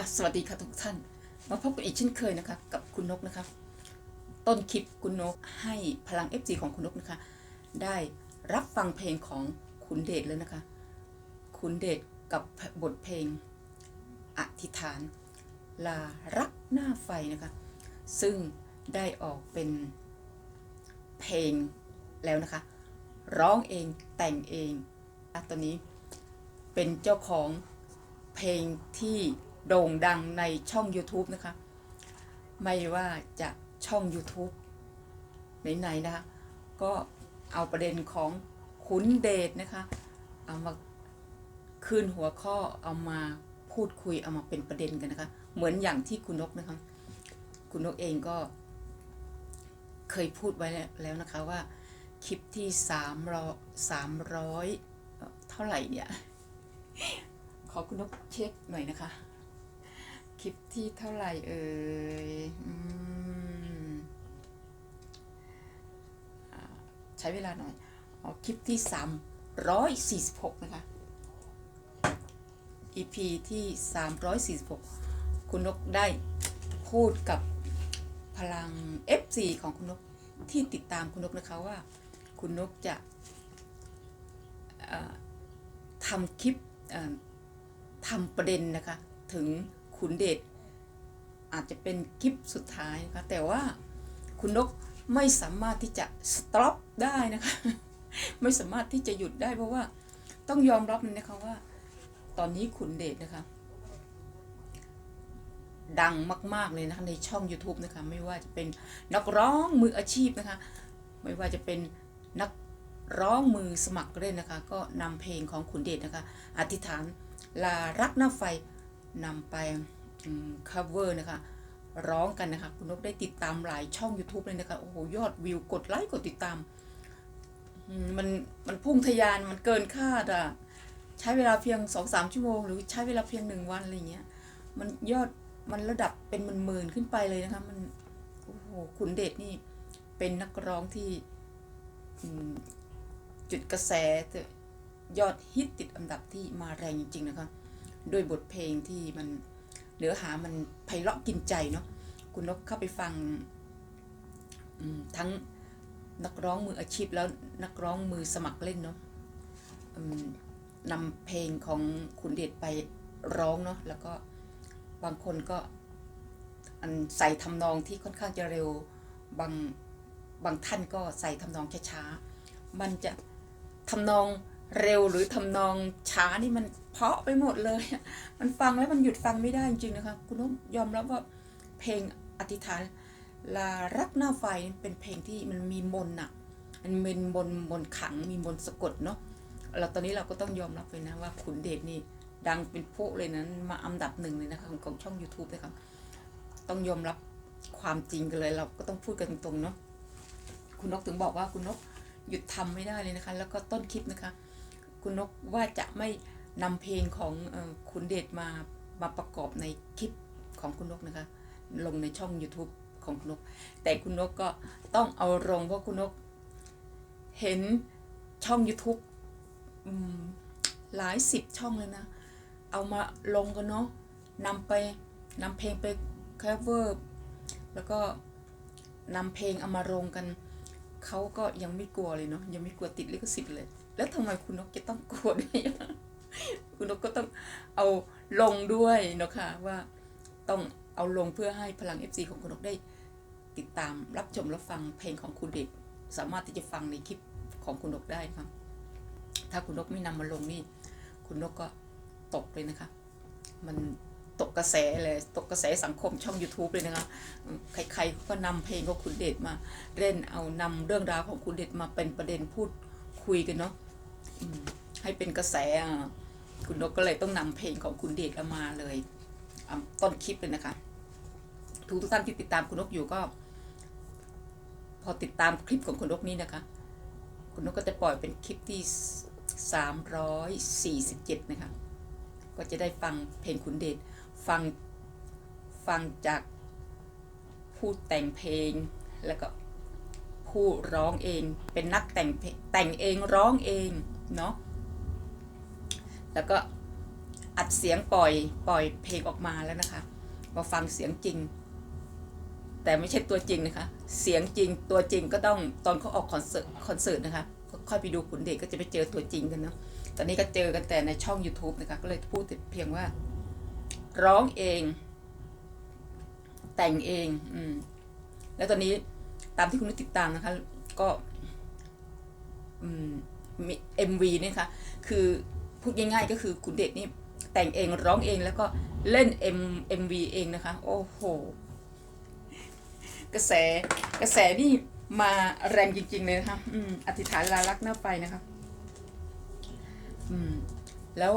ค่ะ สวัสดีค่ะทุกท่าน มาพบกันอีกเช่นเคยนะคะ กับคุณนกนะคะ ต้นคลิปคุณนกให้พลัง f อของคุณนกนะคะ ได้รับฟังเพลงของคุณเดชแล้วนะคะ คุณเดชกับบทเพลงอธิษฐาน ลารักหน้าไฟนะคะ ซึ่งได้ออกเป็นเพลงแล้วนะคะ ร้องเองแต่งเองอตอนนี้เป็นเจ้าของเพลงที่ โด่งดังในช่อง YouTube นะคะ ไม่ว่าจะช่อง YouTube ไหนๆนะคะ ก็เอาประเด็นของขุนเดชนะคะ เอามาคืนหัวข้อเอามาพูดคุยเอามาเป็นประเด็นกันนะคะ เหมือนอย่างที่คุณนกนะคะ คุณนกเองก็เคยพูดไว้แล้วนะคะว่าคลิปที่สามร้อยสามร้อยเท่าไหร่เนี่ย ขอคุณนกเช็คหน่อยนะคะ ลิปที่เท่าไหร่เอ่ยอืมอ่าใช้เวลาหน่อยออคลิปที่สามร้อยสี่สิบหกนะคะ EP ที่สามร้อยสี่สิบหกคุณนกได้พูดกับพลัง F4 ของคุณนกที่ติดตามคุณนกนะคะว่า คุณนกจะทำคลิปทำประเด็นนะคะ ถึง ขุนเดชอาจจะเป็นคลิปสุดท้ายนะคะแต่ว่าคุณนกไม่สามารถที่จะ stop ได้นะคะ ไม่สามารถที่จะหยุดได้เพราะว่าต้องยอมรับนะคะว่า ตอนนี้ขุนเดชนะคะ ดังมากๆเลยนะคะในช่อง YouTube นะคะ ไม่ว่าจะเป็นนักร้องมืออาชีพนะคะ ไม่ว่าจะเป็นนักร้องมือสมัครเล่นนะคะ ก็นำเพลงของขุนเดชนะคะ อธิษฐานลารักหน้าไฟ นำไป cover นะคะ ร้องกันนะคะ คุณนกได้ติดตามหลายช่อง YouTube เลยนะคะ โอ้โห ยอดวิวกดไลค์กดติดตาม มันมันพุ่งทะยานมันเกินคาดอะใช้เวลาเพียงสองสามชั่วโมง หรือใช้เวลาเพียงหนึ่งวันอะไรเงี้ย มันยอดมันระดับเป็นหมื่นๆขึ้นไปเลยนะคะ มันโอ้โหขุนเดชนี่เป็นนักร้องที่จุดกระแสยอดฮิตติดอันดับที่มาแรงจริงๆนะคะ ด้วยบทเพลงที่มันเนื้อหามันไพเราะกินใจเนาะคุณนกเข้าไปฟังทั้งนักร้องมืออาชีพแล้วนักร้องมือสมัครเล่นเนาะนำเพลงของขุนเดชไปร้องเนาะแล้วก็บางคนก็อันใส่ทำนองที่ค่อนข้างจะเร็วบางบางท่านก็ใส่ทำนองช้าๆมันจะทำนอง เร็วหรือทำนองช้านี่มันเพาะไปหมดเลย มันฟังแล้วมันหยุดฟังไม่ได้จริงๆนะคะคุณนุ๊กยอมรับว่าเพลงอธิษฐานลารักหน้าไฟเป็นเพลงที่มันมีมนอะมันเป็นมนมนขังมีมนสะกดเนาะเราตอนนี้เราก็ต้องยอมรับเลยนะว่าขุนเดชนี่ดังเป็นพวกเลยนะมาอันดับหนึ่งเลยนะคะของช่อง YouTube เลยครับต้องยอมรับความจริงกันเลยเราก็ต้องพูดกันตรงๆเนาะคุณนกถึงบอกว่าคุณนกหยุดทำไม่ได้เลยนะคะ แล้วก็ต้นคลิปนะคะ คุณนกว่าจะไม่นำเพลงของคุณเดชมามาประกอบในคลิปของคุณนกนะคะ ลงในช่อง YouTube ของคุณนก แต่คุณนกก็ต้องเอาลงเพราะคุณนก เห็นช่อง YouTube อหลายสิบช่องเลยนะ เอามาลงกันเนาะนำไปนำเพลงไป cover แล้วก็นำเพลงเอามาลงกัน เขาก็ยังไม่กลัวเลยเนาะยังไม่กลัวติดลิขสิทธิ์เลย แล้วทำไมคุณนกจะต้องกลัวด้วยคุณนกก็ต้องเอาลงด้วยเนาะค่ะว่าต้องเอาลงเพื่อให้พลัง FC ของคุณนกได้ติดตามรับชมรับฟังเพลงของคุณเด็ก สามารถที่จะฟังในคลิปของคุณนกได้ครับถ้าคุณนกไม่นำมาลงนี่ คุณนกก็ตกเลยนะคะ มันตกกระแสเลยตกกระแสสังคมช่อง YouTube เลยนะคะ ใครๆก็นำเพลงของคุณเดชมาเล่นเอานำเรื่องราวของคุณเดชมาเป็นประเด็นพูดคุยกันเนาะ ให้เป็นกระแสคุณนกก็เลยต้องนำเพลงของคุณเดชมาเลยต้นคลิปเลยนะคะ ทุกทุกท่านที่ติดตามคุณนกอยู่ก็ พอติดตามคลิปของคุณนกนี้นะคะ คุณนกก็จะปล่อยเป็นคลิปที่สามร้อยสี่สิบเจ็ดนะคะ ก็จะได้ฟังเพลงขุนเดชฟังฟังจากผู้แต่งเพลงแล้วก็ผู้ร้องเองเป็นนักแต่งแต่งเองร้องเอง เนาะแล้วก็อัดเสียงปล่อยปล่อยเพลงออกมาแล้วนะคะ มาฟังเสียงจริง แต่ไม่ใช่ตัวจริงนะคะ เสียงจริงตัวจริงก็ต้องตอนเขาออกคอนเสิร์ตคอนเสิร์ตนะคะค่อยไปดูขุนเดชก็จะไปเจอตัวจริงกันเนาะตอนนี้ก็เจอกันแต่ในช่อง YouTube นะคะ ก็เลยพูดเพียงว่า ร้องเอง แต่งเองอืมแล้วตอนนี้ตามที่คุณติดตามนะคะ ก็ อืม มี MV เนี่ยค่ะคือพูดง่ายๆก็คือคุณเดชนี่แต่งเองร้องเองแล้วก็เล่น M MV เองนะคะ โอ้โห กระแสกระแสนี่มาแรงจริง ๆ เลยนะคะอืมอธิษฐานลาลักหน้าไปนะคะอืมแล้ว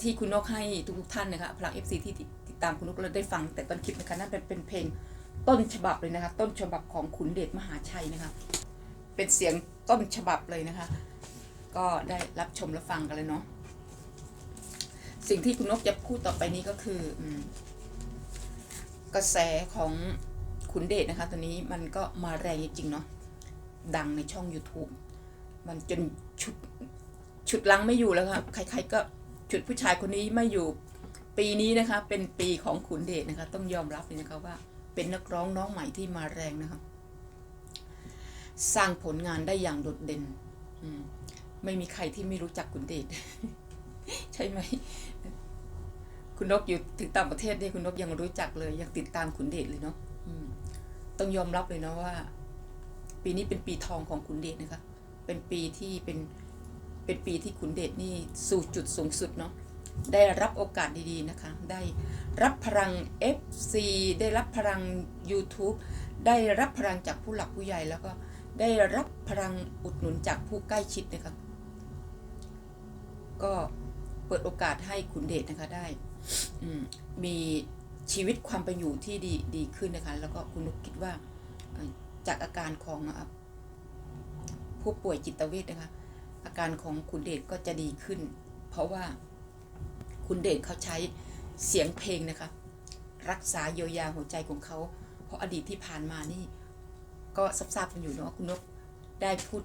ที่คุณนกให้ทุกๆท่านนะคะพลังเอฟซีที่ติดตามคุณนกเราได้ฟัง แต่ตอนคลิปนะคะนั่นเป็นเป็นเพลงต้นฉบับเลยนะคะ ต้นฉบับของขุนเดชมหาชัยนะคะ เป็นเสียงต้นฉบับเลยนะคะ ก็ได้รับชมและฟังกันเลยเนาะสิ่งที่คุณนกจะพูดต่อไปนี้ก็คืออกระแสของขุนเดชนะคะตอนนี้มันก็มาแรงจริงๆเนาะดังในช่อง YouTube มันจนชุดชุดลังไม่อยู่แล้วค่ะใครๆก็ชุดผู้ชายคนนี้ไม่อยู่ปีนี้นะคะ เป็นปีของขุนเดชนะคะ ต้องยอมรับเลยนะคะว่า เป็นนักร้องน้องใหม่ที่มาแรงนะคะ สร้างผลงานได้อย่างโดดเด่นไม่มีใครที่ไม่รู้จักคุณเดชใช่ไหม คุณนกอยู่ถึงต่างประเทศเนี่ยคุณนกยังรู้จักเลย ยังติดตามคุณเดชเลยเนาะต้องยอมรับเลยนะว่า ปีนี้เป็นปีทองของคุณเดชนะคะ เป็นปีที่เป็นเป็นปีที่คุณเดชนี่สู่จุดสูงสุดเนาะได้รับโอกาสดีๆนะคะ ได้รับพลัง FC ได้รับพลัง YouTube ได้รับพลังจากผู้หลักผู้ใหญ่แล้วก็ ได้รับพลังอุดหนุนจากผู้ใกล้ชิดนะคะก็เปิดโอกาสให้คุณเดชนะคะได้มีชีวิตความเป็นอยู่ที่ดีดีขึ้นนะคะ แล้วก็คุณนุกคิดว่าจากอาการของผู้ป่วยจิตเวชนะคะ อาการของคุณเดชก็จะดีขึ้น เพราะว่าคุณเดชเขาใช้เสียงเพลงนะคะ รักษาเยียวยาหัวใจของเขา เพราะอดีตที่ผ่านมานี่ ก็ทราบๆกันอยู่เนาะคุณนกได้พูด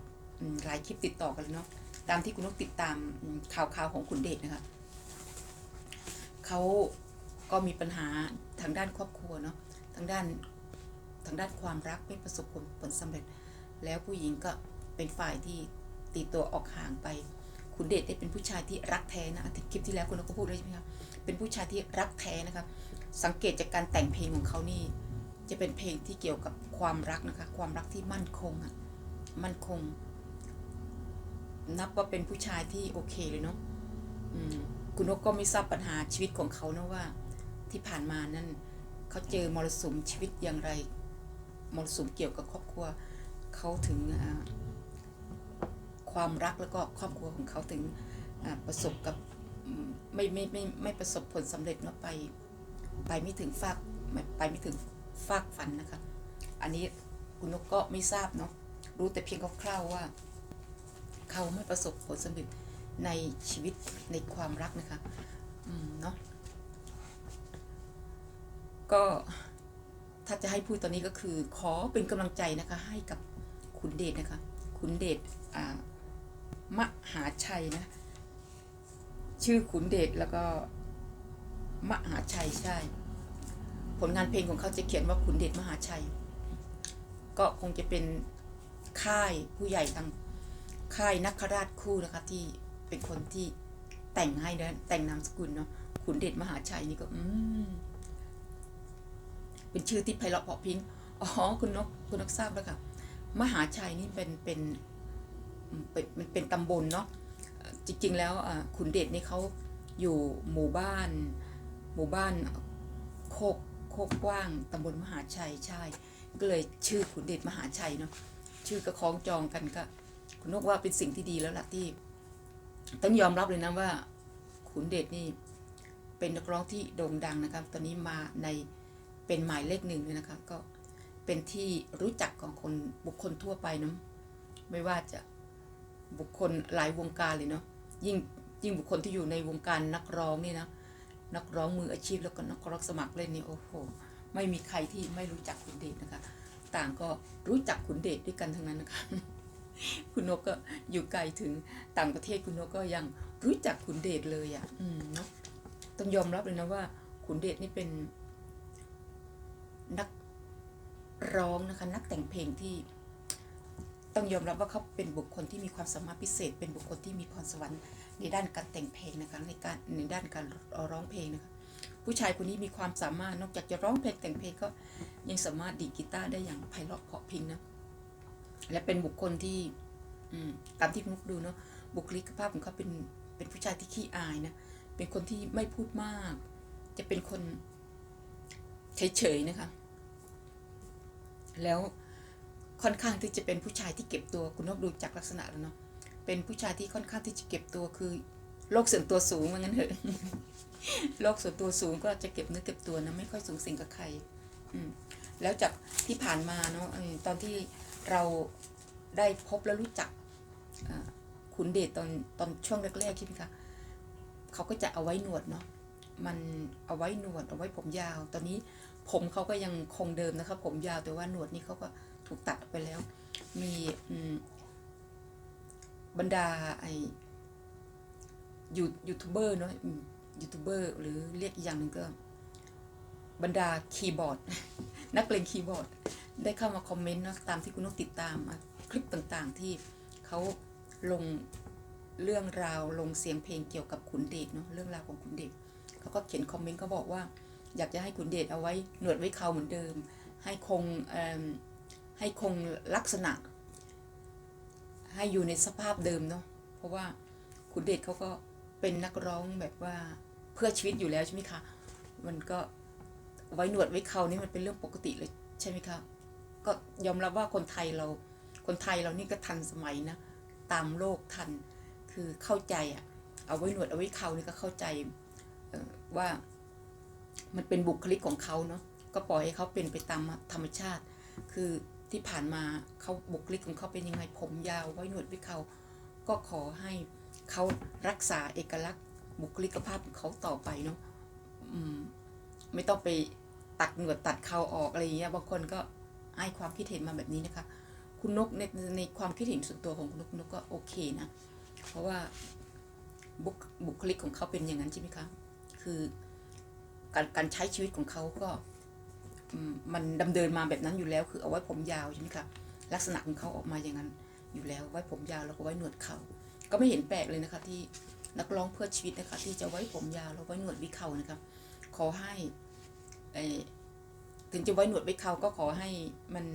หลายคลิปติดต่อกันเลยเนาะตามที่คุณนกติดตามข่าวข่าวของคุณเดชนะคะเขาก็มีปัญหาทางด้านครอบครัวเนาะทางด้านทางด้านความรักไม่ประสบผลผลสำเร็จ แล้วผู้หญิงก็เป็นฝ่ายที่ตีตัวออกห่างไป คุณเดชได้เป็นผู้ชายที่รักแท้นะอาทิตย์คลิปที่แล้วคุณนกก็พูดเลยใช่ไหมครับเป็นผู้ชายที่รักแท้นะครับสังเกตจากการแต่งเพลงของเขานี่ จะเป็นเพลงที่เกี่ยวกับความรักนะคะ ความรักที่มั่นคงอะมั่นคง นับว่าเป็นผู้ชายที่โอเคเลยเนาะคุณนกก็ไม่ทราบปัญหาชีวิตของเขานะว่า ที่ผ่านมานั้นเขาเจอมรสุมชีวิตอย่างไรมรสุมเกี่ยวกับครอบครัวเขาถึงความรักแล้วก็ครอบครัวของเขาถึงประสบกับไม่ไม่ไม่ไม่ประสบผลสำเร็จเนาะไป ไปไม่ถึงฟากไปไม่ถึง ฟากฝันนะคะ อันนี้คุณนกก็ไม่ทราบเนาะรู้แต่เพียงคร่าวๆว่า เขาไม่ประสบผลสำเร็จในชีวิตในความรักนะคะ อืมเนาะก็ถ้าจะให้พูดตอนนี้ก็คือ ขอเป็นกำลังใจนะคะ ให้กับคุณเดชนะคะ คุณเดชมหาชัยนะ ชื่อขุนเดชแล้วก็มหาชัยใช่ ผลงานเพลงของเขาจะเขียนว่าขุนเดชมหาชัย ก็คงจะเป็นค่ายผู้ใหญ่ทางค่ายนักราชคู่นะคะที่เป็นคนที่แต่งให้นะแต่งนามสกุลเนาะขุนเดชมหาชัยนี่ก็อืมเป็นชื่อที่ไพเราะเพาะพริ้งอ๋อคุณนกคุณนกทราบแล้วค่ะมหาชัยนี่เป็นเป็นเป็นมันเป็นตำบลเนาะจริง ๆ แล้วขุนเดชนี่เขาอยู่หมู่บ้าน หมู่บ้านโคก คกกว้างตำบลมหาชัยใช่ ก็เลยชื่อขุนเดชมหาชัยเนาะชื่อก็คล้องจองกันก็คุณนกว่าเป็นสิ่งที่ดีแล้วล่ะที่ ต้องยอมรับเลยนะว่า ขุนเดชนี่เป็นนักร้องที่โด่งดังนะครับ ตอนนี้มาในเป็นหมายเลขหนึ่งเลยนะคะก็เป็นที่รู้จักของคนบุคคลทั่วไปเนาะไม่ว่าจะบุคคลหลายวงการเลยเนาะยิ่งยิ่งบุคคลที่อยู่ในวงการนักร้องนี่นะ นักร้องมืออาชีพแล้วก็นักร้องสมัครเล่นนี่โอ้โหไม่มีใครที่ไม่รู้จักขุนเดชนะคะ ต่างก็รู้จักขุนเดชด้วยกันทั้งนั้นนะคะ คุณนกก็อยู่ไกลถึงต่างประเทศคุณนกก็ยังรู้จักขุนเดชเลยอะ่ะ อืมเนาะต้องยอมรับเลยนะว่า ขุนเดชนี่เป็น นักร้องนะคะ นักแต่งเพลงที่ ต้องยอมรับว่าเขาเป็นบุคคลที่มีความสามารถพิเศษ เป็นบุคคลที่มีพรสวรรค์ ในด้านการแต่งเพลงนะคะในการในด้านการร้องเพลงนะคะผู้ชายคนนี้มีความสามารถนอกจากจะร้องเพลงแต่งเพลงก็ยังสามารถดีดกีตาร์ได้อย่างไพเราะเพราะพิงนะและเป็นบุคคลที่ตามที่นุกดูเนาะบุคลิกภาพของเขาเป็นเป็นผู้ชายที่ขี้อายนะเป็นคนที่ไม่พูดมาก จะเป็นคนเฉยๆนะคะ แล้วค่อนข้างที่จะเป็นผู้ชายที่เก็บตัวคุณนกดูจากลักษณะแล้วเนาะ เป็นผู้ชายที่ค่อนข้างที่จะเก็บตัวคือโลกส่วนตัวสูงว่างั้นเถอะโลกส่วนตัวสูงก็จะเก็บเนื้อเก็บตัวนะไม่ค่อยสูงสิงกับใครอืมแล้วจากที่ผ่านมาเนาะตอนที่เราได้พบและรู้จักขุนเดชตอนตอนช่วงแรกๆใช่ไหมคะเขาก็จะเอาไว้หนวดเนาะมันเอาไว้หนวดเอาไว้ผมยาว ตอนนี้ผมเขาก็ยังคงเดิมนะคะผมยาวแต่ว่าหนวดนี่เขาก็ถูกตัดไปแล้ว มีอืม บรรดาไอยูยูทูบเบอร์เนาะยูทูบเบอร์หรือเรียกอีกอย่างหนึ่งก็ บรรดาคีย์บอร์ด นักเลงคีย์บอร์ด ได้เข้ามาคอมเมนต์เนาะตามที่คุณนกติดตามคลิปต่างๆที่เขาลงเรื่องราวลงเสียงเพลงเกี่ยวกับขุนเดชเนาะเรื่องราวของขุนเดชเขาก็เขียนคอมเมนต์เขาบอกว่า อยากจะให้ขุนเดชเอาไว้หนวดไว้เขาเหมือนเดิม ให้คงให้คงลักษณะ ให้อยู่ในสภาพเดิมเนาะเพราะว่าขุนเดชเขาก็เป็นนักร้องแบบว่าเพื่อชีวิตอยู่แล้วใช่ไหมคะมันก็ไว้หนวดไว้เขานี่มันเป็นเรื่องปกติเลยใช่ไหมคะก็ยอมรับว่าคนไทยเราคนไทยเรานี่ก็ทันสมัยนะตามโลกทันคือเข้าใจอะเอาไว้หนวดเอาไว้เขานี่ก็เข้าใจว่ามันเป็นบุคลิกของเขาเนาะก็ปล่อยให้เขาเป็นไปตามธรรมชาติ คือ ที่ผ่านมาเขาบุคลิกของเขาเป็นยังไงผมยาวไว้หนวดไว้เขาก็ขอให้เขารักษาเอกลักษณ์ บุคลิกภาพของเขาต่อไปเนาะไม่ต้องไปตัดหนวดตัดเขาออกอะไรอย่างเงี้ยบางคนก็ให้ความคิดเห็นมาแบบนี้นะคะ คุณนกในในความคิดเห็นส่วนตัวของคุณนกนกก็โอเคนะ เพราะว่าบุคบุคลิกของเขาเป็นอย่างนั้นใช่ไหมคะ คือการการใช้ชีวิตของเขาก็ มันดำเนินมาแบบนั้นอยู่แล้ว คือเอาไว้ผมยาวใช่ไหมคะลักษณะของเขาออกมาอย่างนั้นอยู่แล้วไว้ผมยาวแล้วก็ไว้หนวดเขาก็ไม่เห็นแปลกเลยนะคะที่นักร้องเพื่อชีวิตนะคะที่จะไว้ผมยาวแล้วไว้หนวดวิเขานะคะขอให้ถึงจะไว้หนวดไว้เขาก็ขอให้มัน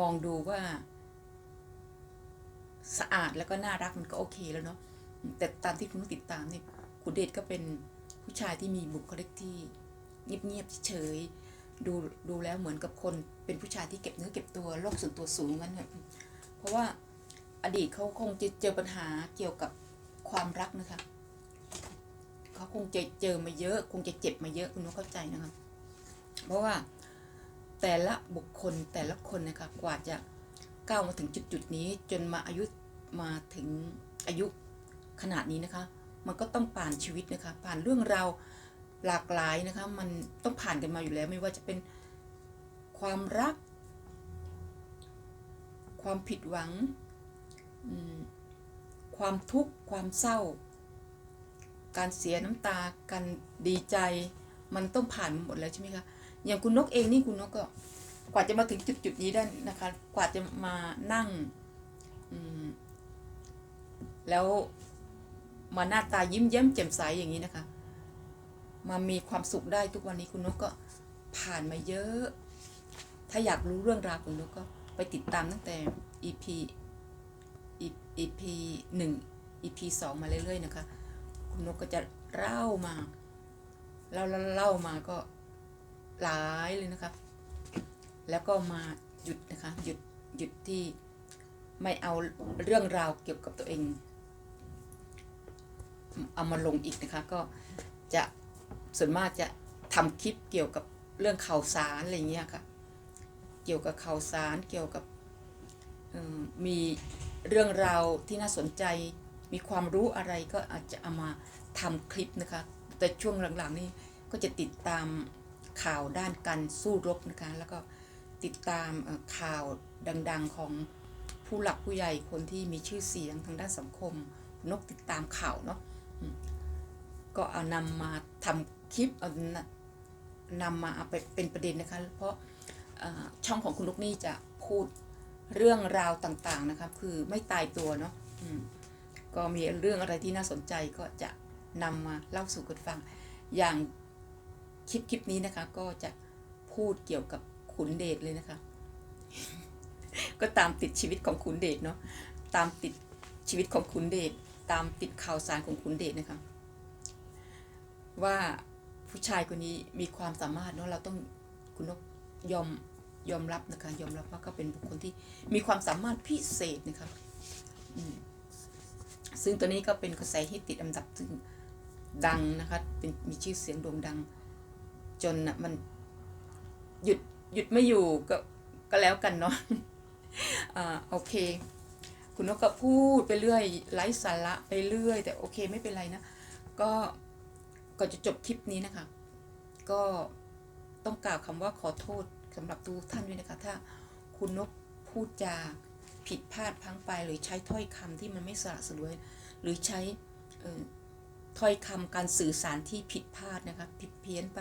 มองดูว่า สะอาดแล้วก็น่ารักมันก็โอเคแล้วเนาะแต่ตามที่คุณติดตามเนี่ยคุณเดชก็เป็นผู้ชายที่มีบุคลิกที่เงียบๆเฉย ดูดูแล้วเหมือนกับคนเป็นผู้ชายที่เก็บเนื้อเก็บตัวโลกส่วนตัวสูงงั้นเนี่ยเพราะว่าอดีตเขาคงจะเจอปัญหาเกี่ยวกับความรักนะคะเขาคงจะเจอมาเยอะ คงจะเจ็บมาเยอะคุณต้เข้าใจนะคะเพราะว่าแต่ละบุคคลแต่ละคนนะคะกว่าจะก้าวมาถึงจุดจุดนี้ จนมาอายุมาถึงอายุขนาดนี้นะคะ มันก็ต้องผ่านชีวิตนะคะผ่านเรื่องราว หลากหลายนะคะ มันต้องผ่านกันมาอยู่แล้ว ไม่ว่าจะเป็นความรัก ความผิดหวัง ความทุกข์ ความเศร้า การเสียน้ำตา การดีใจ มันต้องผ่านมาหมดแล้วใช่ไหมคะ อย่างคุณนกเองนี่คุณนกก็กว่าจะมาถึงจุดจุดนี้ได้นะคะ กว่าจะมานั่ง แล้วมาหน้าตายิ้มแย้มแจ่มใสอย่างนี้นะคะ มามีความสุขได้ทุกวันนี้คุณนกก็ผ่านมาเยอะ ถ้าอยากรู้เรื่องราวคุณนกก็ไปติดตามตั้งแต่ EP EP หนึ่ง EP สองมาเรื่อยๆนะคะ คุณนกก็จะเล่ามาเล่าเล่าเล่ามาก็หลายเลยนะคะ แล้วก็มาหยุดนะคะ หยุดหยุดที่ไม่เอาเรื่องราวเกี่ยวกับตัวเอง เอามาลงอีกนะคะ ก็จะ ส่วนมากจะทำคลิปเกี่ยวกับเรื่องข่าวสารอะไรเงี้ยค่ะ เกี่ยวกับข่าวสารเกี่ยวกับมีเรื่องราวที่น่าสนใจมีความรู้อะไรก็อาจจะเอามาทำคลิปนะคะ แต่ช่วงหลังๆนี่ก็จะติดตามข่าวด้านการสู้รบนะคะ แล้วก็ติดตามข่าวดังๆของผู้หลักผู้ใหญ่คนที่มีชื่อเสียงทางด้านสังคม นกติดตามข่าวเนาะก็เอานำมาทำ คลิปเอานำมาเอาไปเป็นประเด็นนะคะ เพราะช่องของคุณลูกนี่จะพูดเรื่องราวต่างๆนะครับคือไม่ตายตัวเนาะก็มีเรื่องอะไรที่น่าสนใจก็จะนำมาเล่าสู่กันฟัง อย่างคลิปคลิปนี้นะคะ ก็จะพูดเกี่ยวกับขุนเดชเลยนะคะ ก็ตามติดชีวิตของขุนเดชเนาะตามติดชีวิตของขุนเดชตามติดข่าวสารของขุนเดชนะคะ ว่า ผู้ชายคนนี้มีความสามารถเนาะเราต้องคุณนกยอมยอมรับนะคะยอมรับว่าเขาเป็นบุคคลที่มีความสามารถพิเศษนะคะซึ่งตัวนี้ก็เป็นกระแสฮิตติดอันดับซึ่งดังนะคะเป็นมีชื่อเสียงโด่งดัง จนน่ะมันหยุดหยุดไม่อยู่ก็ก็แล้วกันเนาะอ่าโอเค คุณนกก็พูดไปเรื่อยไร้สาระไปเรื่อย แต่โอเคไม่เป็นไรนะ ก็ ก่อนจะจบคลิปนี้นะคะ ก็ต้องกล่าวคำว่าขอโทษสำหรับทุกท่านด้วยนะคะ ถ้าคุณนกพูดจาผิดพลาดพังไป หรือใช้ถ้อยคำที่มันไม่สละสลวย หรือใช้ถ้อยคำการสื่อสารที่ผิดพลาดนะคะ ผิดเพี้ยนไป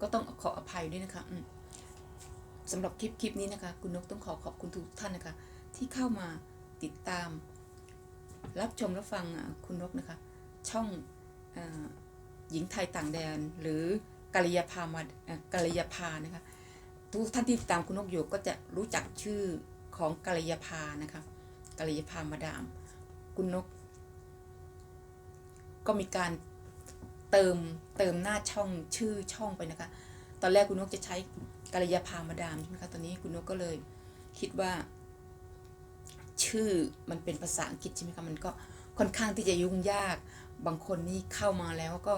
ก็ต้องขออภัยด้วยนะคะสำหรับคลิปคลิปนี้นะคะ คุณนกต้องขอขอบคุณทุกท่านนะคะ ที่เข้ามาติดตาม รับชมรับฟังคุณนกนะคะ ช่อง หญิงไทยต่างแดน หรือกัลยาภามากัลยาภานะคะทุกท่านที่ตามคุณนกอยู่ก็จะรู้จักชื่อของกัลยาภานะคะกัลยาภามาดาม คุณนก ก็มีการเติมเติมหน้าช่องชื่อช่องไปนะคะ ตอนแรกคุณนกจะใช้กัลยาพามาดามใช่ไหมคะตอนนี้คุณนกก็เลยคิดว่า ชื่อมันเป็นภาษาอังกฤษใช่ไหมคะมันก็ค่อนข้างที่จะยุ่งยาก บางคนนี่เข้ามาแล้วก็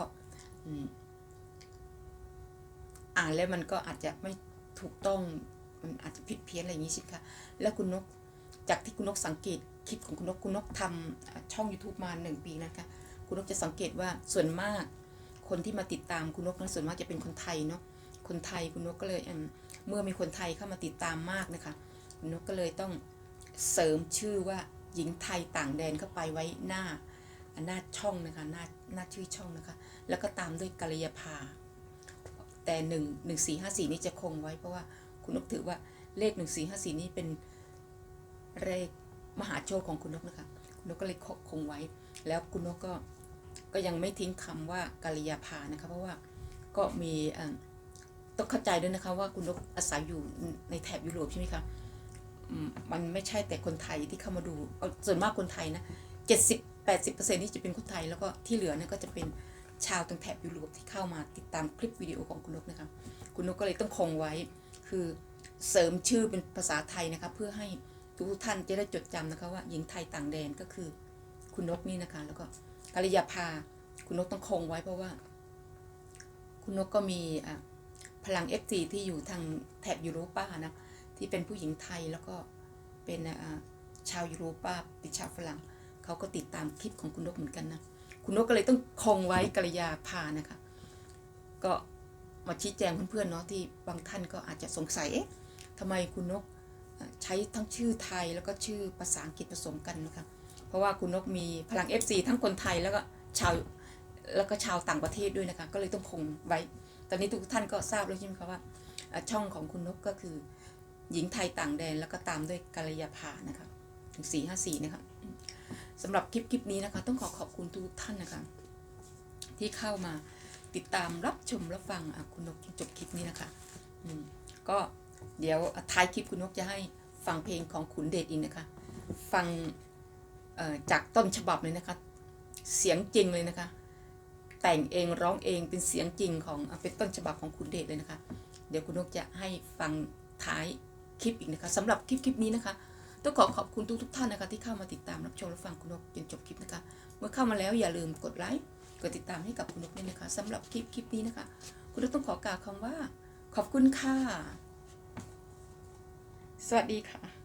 อ่านแล้วมันก็อาจจะไม่ถูกต้องมันอาจจะผิดเพี้ยนอะไรอย่างนี้ใช่ไหมคะแล้วคุณนกจากที่คุณนกสังเกตคลิปของคุณนกคุณนกทำช่อง YouTube มาหนึ่งปีนะคะคุณนกจะสังเกตว่าส่วนมากคนที่มาติดตามคุณนกนั้นส่วนมากจะเป็นคนไทยเนาะคนไทยคุณนกก็เลยเมื่อมีคนไทยเข้ามาติดตามมากนะคะคุณนกก็เลยต้องเสริมชื่อว่าหญิงไทยต่างแดนเข้าไปไว้หน้า หน้าช่องนะคะหน้าหน้าชื่อช่องนะคะ แล้วก็ตามด้วยกัลยาภา แต่หนึ่งหนึ่งสี่ห้าสี่นี้จะคงไว้เพราะว่าคุณนกถือว่าเลขหนึ่งสี่ห้าสี่นี้เป็นเลขมหาโชคของคุณนกนะคะ คุณนกก็เลยคงไว้ แล้วคุณนกก็ก็ยังไม่ทิ้งคำว่ากัลยาภานะคะเพราะว่าก็มีต้องเข้าใจด้วยนะคะว่าคุณนกอาศัยอยู่ในแถบยุโรปใช่ไหมคะมันไม่ใช่แต่คนไทยที่เข้ามาดูส่วนมากคนไทยนะเจ็ดสิบ แปดสิบเปอร์เซ็นต์นี่จะเป็นคนไทย แล้วก็ที่เหลือเนี่ยก็จะเป็นชาวตรงแถบยุโรปที่เข้ามาติดตามคลิปวิดีโอของคุณนกนะคะคุณนกก็เลยต้องคงไว้คือเสริมชื่อเป็นภาษาไทยนะคะเพื่อให้ทุกท่านจะได้จดจำนะคะว่าหญิงไทยต่างแดนก็คือคุณนกนี่นะคะ แล้วก็กัลยาภาคุณนกต้องคงไว้เพราะว่า คุณนกก็มีพลัง FT ที่อยู่ทางแถบยูโรป้านะที่เป็นผู้หญิงไทยแล้วก็เป็นชาวยูโรป้าเป็นชาวฝรั่ง เขาก็ติดตามคลิปของคุณนกเหมือนกันนะคุณนกก็เลยต้องคงไว้กัลยาพานะคะ ก็มาชี้แจงเพื่อนๆเนาะที่บางท่านก็อาจจะสงสัยเอ๊ะทำไมคุณนกใช้ทั้งชื่อไทยแล้วก็ชื่อภาษาอังกฤษผสมกันนะคะเพราะว่าคุณนกมีพลัง FC ทั้งคนไทยแล้วก็ชาวแล้วก็ชาวต่างประเทศด้วยนะคะ ก็เลยต้องคงไว้ ตอนนี้ทุกท่านก็ทราบแล้วใช่ไหมคะว่าอ่าช่องของคุณนกก็คือ หญิงไทยต่างแดนแล้วก็ตามด้วยกัลยาภานะคะถึงสี่ห้าสี่นะคะ สำหรับคลิปคลิปนี้นะคะ ต้องขอขอบคุณทุกท่านนะคะ ที่เข้ามาติดตามรับชมรับฟังคุณนกจบคลิปนี้นะคะก็เดี๋ยวท้ายคลิปคุณนกจะให้ฟังเพลงของขุนเดชอีกนะคะ ฟังจากต้นฉบับเลยนะคะ เสียงจริงเลยนะคะ แต่งเองร้องเองเป็นเสียงจริงของเป็นต้นฉบับของคุณเดชเลยนะคะ เดี๋ยวคุณนกจะให้ฟังท้ายคลิปอีกนะคะสำหรับคลิปคลิปนี้นะคะ ต้องขอขอบคุณทุกทุกท่านนะคะที่เข้ามาติดตามรับชมรับฟังคุณนกจนจบคลิปนะคะ เมื่อเข้ามาแล้วอย่าลืมกดไลค์กดติดตามให้กับคุณนกด้วยนะคะสำหรับคลิปคลิปนี้นะคะ คุณนกต้องขอกล่าวคำว่า ขอบคุณค่ะ สวัสดีค่ะ